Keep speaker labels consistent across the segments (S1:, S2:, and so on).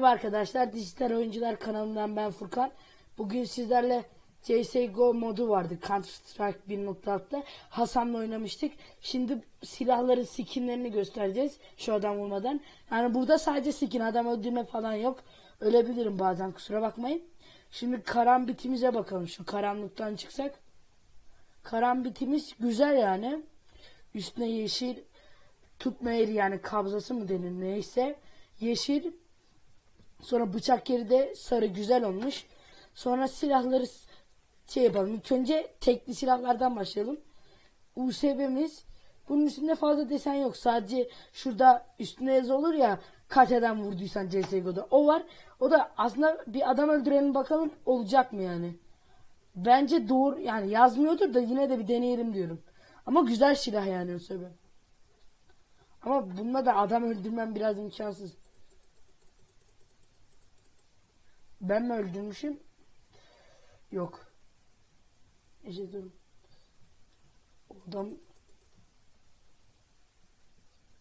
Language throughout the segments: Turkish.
S1: Merhaba arkadaşlar, Dijital Oyuncular kanalından ben Furkan. Bugün sizlerle CSGO modu vardı, Counter Strike 1.6'da. Hasan'la oynamıştık. Şimdi silahların skinlerini göstereceğiz şu adam vurmadan. Yani burada sadece skin, adam öldürme falan yok. Ölebilirim bazen, kusura bakmayın. Şimdi karambitimize bakalım, şu karanlıktan çıksak. Karambitimiz güzel yani. Üstüne yeşil tutma yeri yani kabzası mı denir neyse. Yeşil Sonra bıçak yeri de sarı güzel olmuş. Sonra silahları şey yapalım. İlk önce tekli silahlardan başlayalım. USB'miz bunun üstünde fazla desen yok. Sadece şurada üstüne yazı olur ya kaç adam vurduysan CSGO'da. O var. O da aslında bir adam öldürelim bakalım olacak mı yani. Bence doğru yani yazmıyordur da yine de bir deneyelim diyorum. Ama güzel silah yani USB. Ama bununla da adam öldürmem biraz imkansız. Ben mi öldürmüşüm? Yok. İşte dur. Adam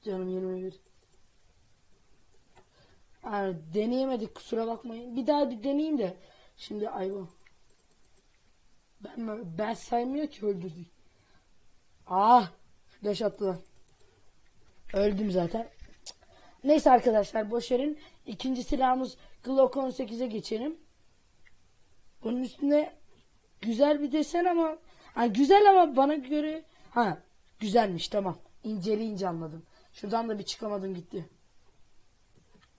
S1: canım 21. Yani deneyemedik kusura bakmayın. Bir daha bir deneyeyim de. Şimdi ayva. Ben? Ben saymıyor ki öldürdük. Ah! Flash attılar. Öldüm zaten. Neyse arkadaşlar boş verin. İkinci silahımız Glock 18'e geçelim. Bunun üstünde güzel bir desen ama hani güzel ama bana göre ha güzelmiş tamam. İnceleyince anladım. Şuradan da bir çıkamadım gitti.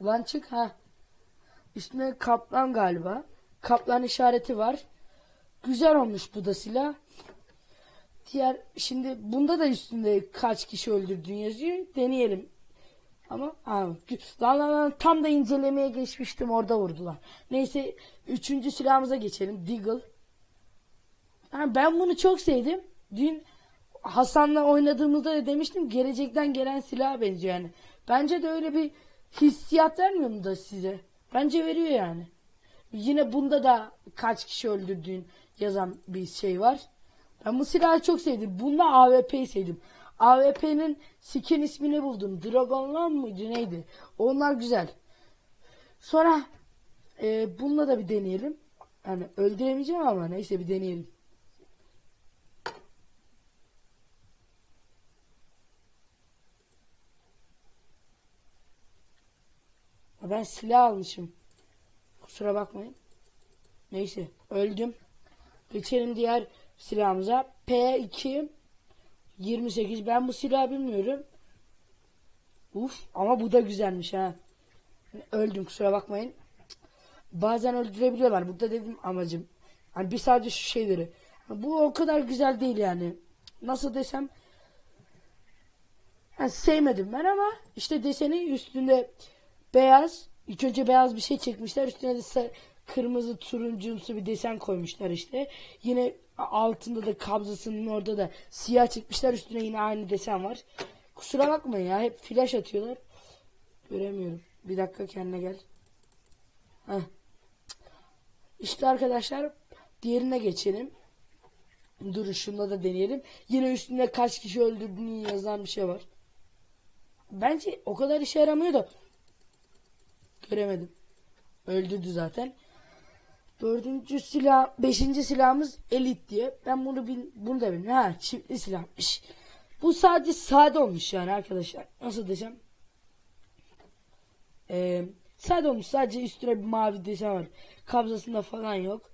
S1: Ulan çık ha. Üstüne kaplan galiba. Kaplan işareti var. Güzel olmuş bu da silah. Diğer şimdi bunda da üstünde kaç kişi öldürdüğün yazıyor. Deneyelim. Ama lan lan lan tam da incelemeye geçmiştim orada vurdular. Neyse üçüncü silahımıza geçelim. Deagle. Ha, ben bunu çok sevdim. Dün Hasan'la oynadığımızda da demiştim gelecekten gelen silaha benziyor yani. Bence de öyle bir hissiyat vermiyor mu da size? Bence veriyor yani. Yine bunda da kaç kişi öldürdüğün yazan bir şey var. Ben bu silahı çok sevdim. Bunda AWP'yi sevdim. AWP'nin skin ismini buldum. Dragonland mıydı neydi? Onlar güzel. Sonra e, bununla da bir deneyelim. Yani öldüremeyeceğim ama neyse bir deneyelim. Ben silah almışım. Kusura bakmayın. Neyse öldüm. Geçelim diğer silahımıza. P2 28. Ben bu silahı bilmiyorum. Uf ama bu da güzelmiş ha. Öldüm kusura bakmayın. Bazen öldürebiliyorlar. Burada dedim amacım. Hani bir sadece şu şeyleri. Bu o kadar güzel değil yani. Nasıl desem yani sevmedim ben ama işte deseni üstünde beyaz. İlk önce beyaz bir şey çekmişler. Üstüne de kırmızı turuncumsu bir desen koymuşlar işte. Yine altında da kabzasının orada da siyah çekmişler. Üstüne yine aynı desen var. Kusura bakmayın ya. Hep flash atıyorlar. Göremiyorum. Bir dakika kendine gel. Heh. İşte arkadaşlar diğerine geçelim. Durun şunda da deneyelim. Yine üstünde kaç kişi öldürdüğünü yazan bir şey var. Bence o kadar işe yaramıyor da göremedim. Öldürdü zaten. Dördüncü silah, beşinci silahımız elit diye. Ben bunu bil, bunu da bilmiyorum. Ha çiftli silahmış. Bu sadece sade olmuş yani arkadaşlar. Nasıl desem? Ee, sade olmuş. Sadece üstüne bir mavi desen var. Kabzasında falan yok.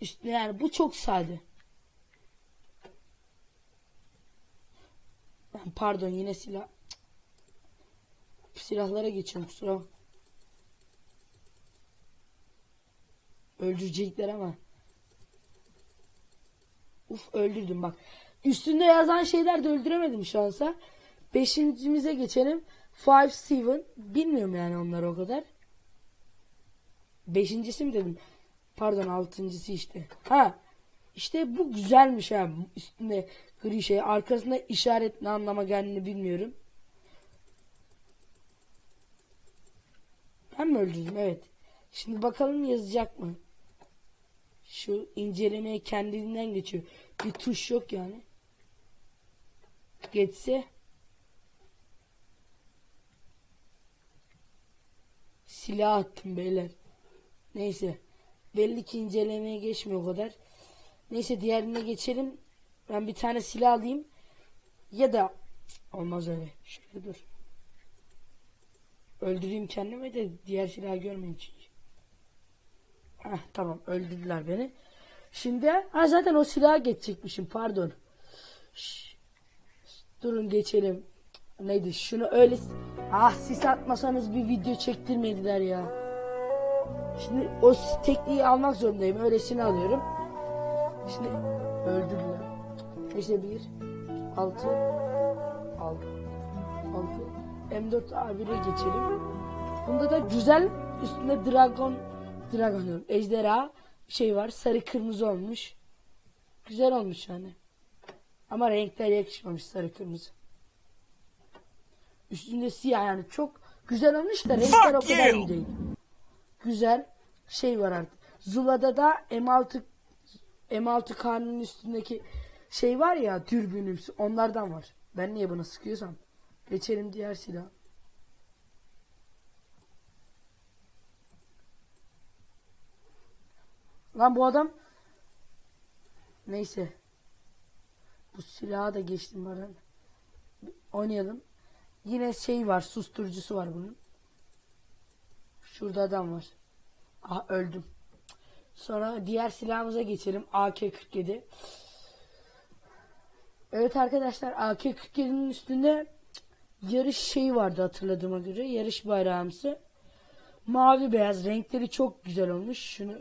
S1: Üstüne yani bu çok sade. Ben pardon yine silah. Silahlara geçiyorum kusura bak- Öldürecekler ama. Uf öldürdüm bak. Üstünde yazan şeyler de öldüremedim şansa. Beşincimize geçelim. Five Seven. Bilmiyorum yani onları o kadar. Beşincisi mi dedim? Pardon altıncısı işte. Ha. İşte bu güzelmiş ha. Üstünde gri şey. Arkasında işaret ne anlama geldiğini bilmiyorum. Ben mi öldürdüm? Evet. Şimdi bakalım yazacak mı? Şu incelemeye kendinden geçiyor. Bir tuş yok yani. Geçse silah attım beyler. Neyse. Belli ki incelemeye geçmiyor o kadar. Neyse diğerine geçelim. Ben bir tane silah alayım. Ya da olmaz öyle. Şöyle dur. Öldüreyim kendimi de diğer silahı görmeyin çünkü. Heh, tamam öldürdüler beni. Şimdi ha zaten o silaha geçecekmişim pardon. Şş, durun geçelim. Neydi şunu öyle ah siz atmasanız bir video çektirmediler ya. Şimdi o tekniği almak zorundayım. Öylesini alıyorum. Şimdi öldürdüler. İşte bir altı altı altı M4 A1'e geçelim. Bunda da güzel üstünde dragon dragon diyorum. Ejderha şey var. Sarı kırmızı olmuş. Güzel olmuş yani. Ama renkler yakışmamış sarı kırmızı. Üstünde siyah yani çok güzel olmuş da renkler o kadar iyi değil. Güzel şey var artık. Zula'da da M6 M6 karnının üstündeki şey var ya dürbünümsü onlardan var. Ben niye buna sıkıyorsam. Geçelim diğer silah. Lan bu adam neyse. Bu silahı da geçtim bana. Oynayalım. Yine şey var susturucusu var bunun. Şurada adam var. Aha öldüm. Sonra diğer silahımıza geçelim. AK-47. Evet arkadaşlar AK-47'nin üstünde yarış şeyi vardı hatırladığıma göre. Yarış bayrağımsı. Mavi beyaz renkleri çok güzel olmuş. Şunu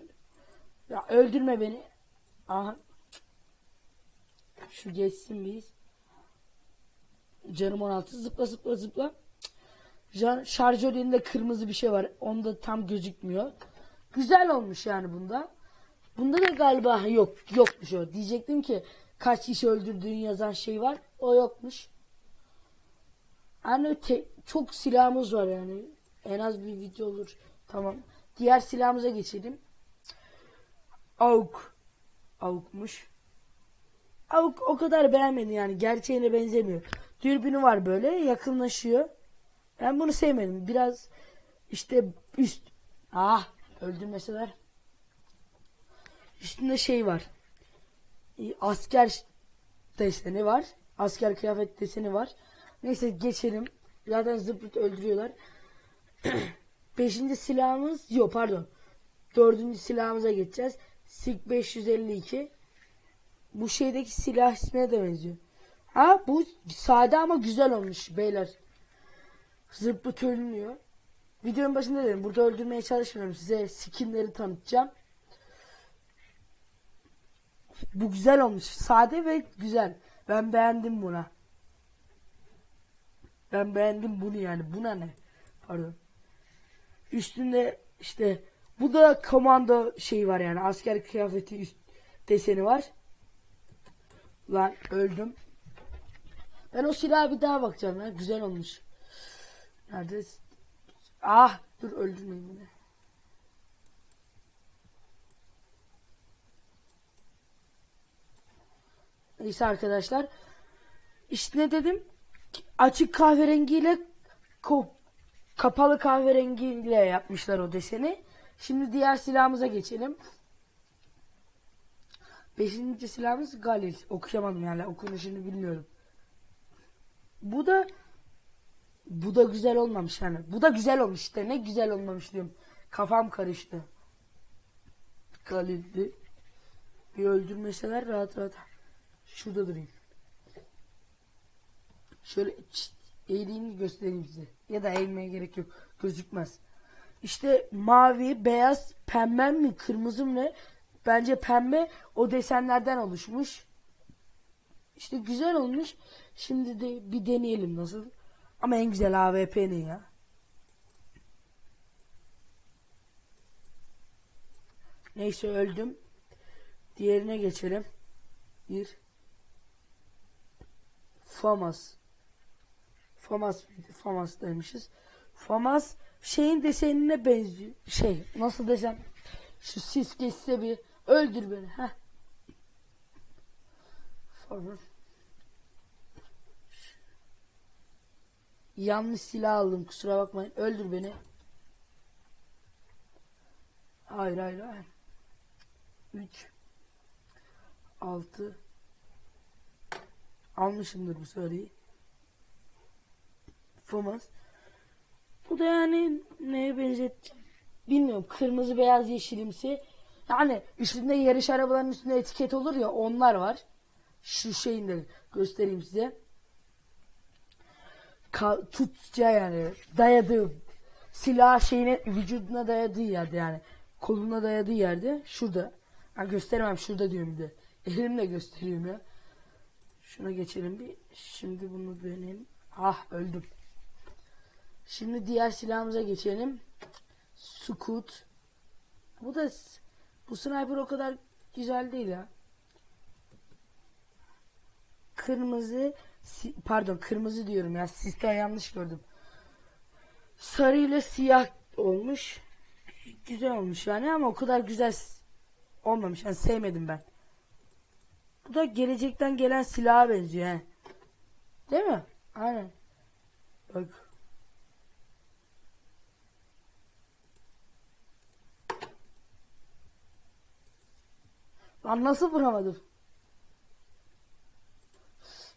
S1: ya öldürme beni. Aha. Şu geçsin biz. Canım 16 zıpla zıpla zıpla. Can, şarjöründe kırmızı bir şey var. Onda tam gözükmüyor. Güzel olmuş yani bunda. Bunda da galiba yok yokmuş o. Diyecektim ki kaç kişi öldürdüğün yazan şey var. O yokmuş. Yani te- çok silahımız var yani. En az bir video olur. Tamam. Diğer silahımıza geçelim. Avuk. Avukmuş. Avuk o kadar beğenmedim yani. Gerçeğine benzemiyor. Dürbünü var böyle yakınlaşıyor. Ben bunu sevmedim. Biraz işte üst. Ah öldürmeseler. Üstünde şey var. E, Asker deseni var. Asker kıyafet deseni var. Neyse geçelim. Zaten zıplıt öldürüyorlar. Beşinci silahımız yok pardon. Dördüncü silahımıza geçeceğiz. SIG 552. Bu şeydeki silah ismine de benziyor. Ha bu sade ama güzel olmuş beyler. Zıplıt ölünüyor. Videonun başında dedim burada öldürmeye çalışmıyorum. Size skinleri tanıtacağım. Bu güzel olmuş. Sade ve güzel. Ben beğendim buna. Ben beğendim bunu yani. Buna ne? Pardon. Üstünde işte bu da komando şeyi var yani. Asker kıyafeti üst deseni var. Lan öldüm. Ben o silaha bir daha bakacağım ya. Güzel olmuş. Nerede? Ah dur öldürmeyin beni. Neyse arkadaşlar. İşte ne dedim? Açık kahverengiyle kapalı kahverengiyle yapmışlar o deseni. Şimdi diğer silahımıza geçelim. Beşinci silahımız Galil. Okuyamadım yani okunuşunu bilmiyorum. Bu da bu da güzel olmamış yani. Bu da güzel olmuş işte. Ne güzel olmamış diyorum. Kafam karıştı. Galil'di. Bir öldürmeseler rahat rahat. Şurada durayım. Şöyle eğileyim göstereyim size. Ya da eğilmeye gerek yok. Gözükmez. İşte mavi, beyaz, pembe mi, kırmızı mı ne? Bence pembe o desenlerden oluşmuş. İşte güzel olmuş. Şimdi de bir deneyelim nasıl. Ama en güzel AWP ne ya? Neyse öldüm. Diğerine geçelim. Bir. Famas. Famas mıydı? Famas demişiz. Famas şeyin desenine benziyor. Şey nasıl desem. Şu sis geçse bir öldür beni. Heh. Famas. Yanlış silah aldım kusura bakmayın. Öldür beni. Hayır hayır hayır. 3 6 Almışımdır bu sarıyı. Famas. Bu da yani neye benzeteceğim? Bilmiyorum. Kırmızı, beyaz, yeşilimsi. Yani üstünde yarış arabalarının üstünde etiket olur ya onlar var. Şu şeyin de göstereyim size. Ka- tutça yani dayadığı silah şeyine vücuduna dayadığı yerde yani koluna dayadığı yerde şurada. Ha gösteremem şurada diyorum bir de. Elimle gösteriyorum ya. Şuna geçelim bir. Şimdi bunu deneyelim. Ah öldüm. Şimdi diğer silahımıza geçelim. Sukut. Bu da bu sniper o kadar güzel değil ya. Kırmızı si- pardon kırmızı diyorum ya. Sistem yanlış gördüm. Sarı ile siyah olmuş. Güzel olmuş yani ama o kadar güzel olmamış. Yani sevmedim ben. Bu da gelecekten gelen silaha benziyor he. Değil mi? Aynen. Bak. Lan nasıl vuramadım?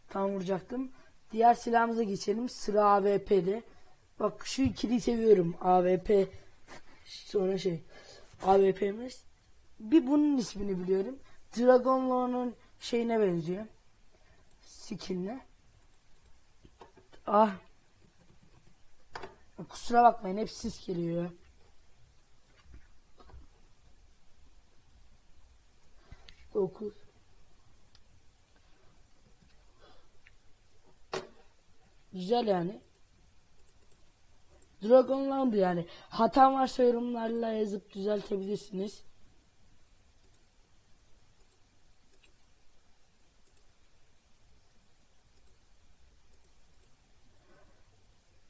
S1: Tam vuracaktım. Diğer silahımıza geçelim. Sıra AWP'de. Bak şu ikiliyi seviyorum. AWP sonra şey AWP'miz. Bir bunun ismini biliyorum. Dragon Lord'un şeyine benziyor. Skin'le. Ah. Kusura bakmayın hep sis geliyor. Dokuz. Güzel yani. Dragonland yani. Hatam varsa yorumlarla yazıp düzeltebilirsiniz.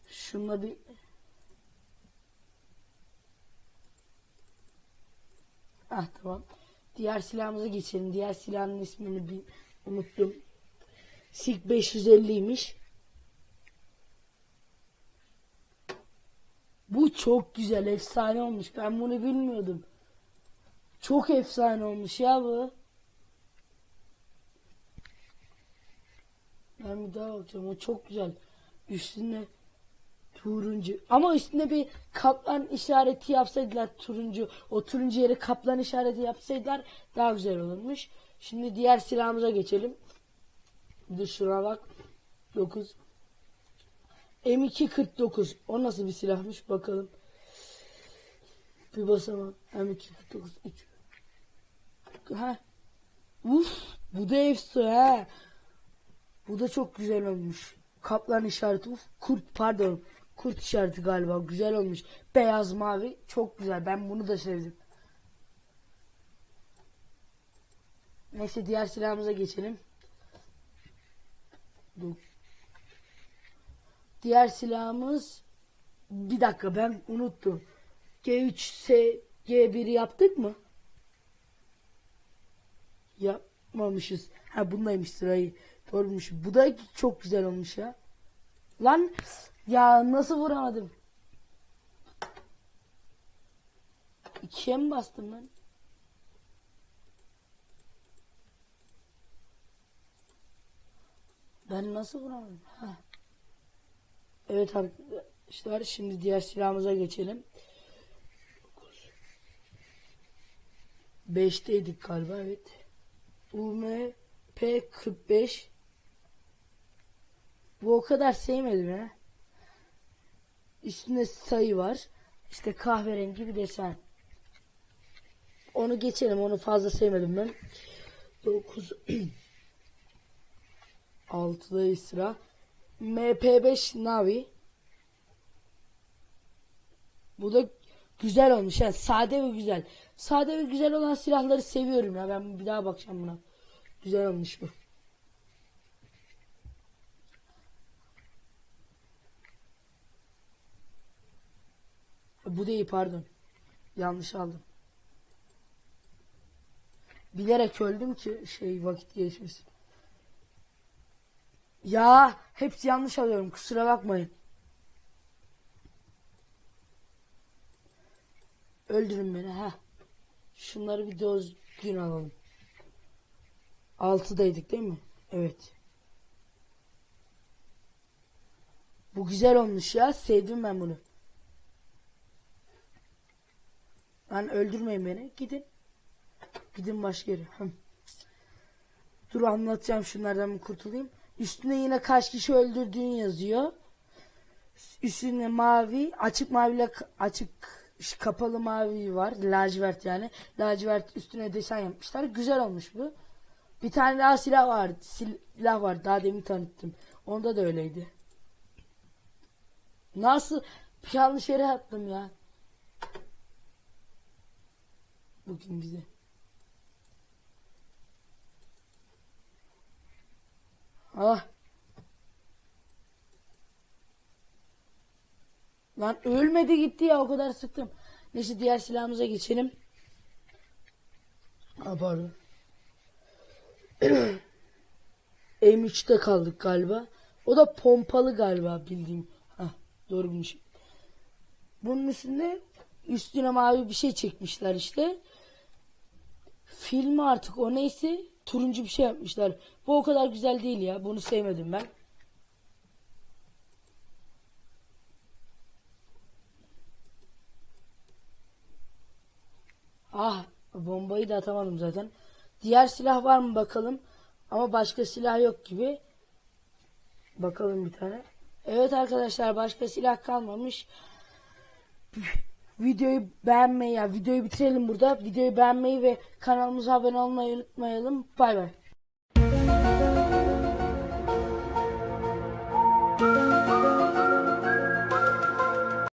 S1: Şunla bir Ah tamam. Diğer silahımıza geçelim. Diğer silahın ismini bir unuttum. Sig 550'ymiş. Bu çok güzel, efsane olmuş. Ben bunu bilmiyordum. Çok efsane olmuş ya bu. Ben bir daha bakacağım. O çok güzel. Üstünde turuncu. Ama üstünde bir kaplan işareti yapsaydılar turuncu. O turuncu yere kaplan işareti yapsaydılar daha güzel olurmuş. Şimdi diğer silahımıza geçelim. De şuna bak. 9. M249. O nasıl bir silahmış bakalım. Bir basamam. M249 3. Ha. Uf, bu da efsane ha. Bu da çok güzel olmuş. Kaplan işareti. Uf, kurt pardon. Kurt işareti galiba. Güzel olmuş. Beyaz mavi. Çok güzel. Ben bunu da sevdim. Neyse diğer silahımıza geçelim. Dur. Diğer silahımız bir dakika ben unuttum. G3 S G1 yaptık mı? Yapmamışız. Ha bundaymış sırayı. Doğrumuş. Bu da çok güzel olmuş ya. Lan ya nasıl vuramadım? İkiye mi bastım ben? Ben nasıl vuramadım? Ha. Evet arkadaşlar şimdi diğer silahımıza geçelim. 5'teydik galiba evet. UM P45 Bu o kadar sevmedim ya. Üstünde sayı var. İşte kahverengi bir desen. Onu geçelim. Onu fazla sevmedim ben. 9 6'da sıra. MP5 Navi. Bu da güzel olmuş. Yani sade ve güzel. Sade ve güzel olan silahları seviyorum ya. Ben bir daha bakacağım buna. Güzel olmuş bu. Bu değil pardon. Yanlış aldım. Bilerek öldüm ki şey vakit geçmesin. Ya hepsi yanlış alıyorum kusura bakmayın. Öldürün beni ha. Şunları bir düzgün alalım. 6'daydık değil mi? Evet. Bu güzel olmuş ya. Sevdim ben bunu. Lan öldürmeyin beni. Gidin. Gidin başka yere. Dur anlatacağım şunlardan bir kurtulayım. Üstüne yine kaç kişi öldürdüğün yazıyor. Üstüne mavi, açık maviyle açık kapalı mavi var. Lacivert yani. Lacivert üstüne desen yapmışlar. Güzel olmuş bu. Bir tane daha silah var. Silah var. Daha demin tanıttım. Onda da öyleydi. Nasıl yanlış yere attım ya. Bugün bize. Ah. Lan ölmedi gitti ya o kadar sıktım. Neyse diğer silahımıza geçelim. Ha pardon. M3'te kaldık galiba. O da pompalı galiba bildiğim. Hah doğru bilmişim. Bunun üstünde üstüne mavi bir şey çekmişler işte. Film artık o neyse turuncu bir şey yapmışlar. Bu o kadar güzel değil ya. Bunu sevmedim ben. Ah bombayı da atamadım zaten. Diğer silah var mı bakalım. Ama başka silah yok gibi. Bakalım bir tane. Evet arkadaşlar başka silah kalmamış. Videoyu beğenmeyi ya videoyu bitirelim burada. Videoyu beğenmeyi ve kanalımıza abone olmayı unutmayalım. Bay bay.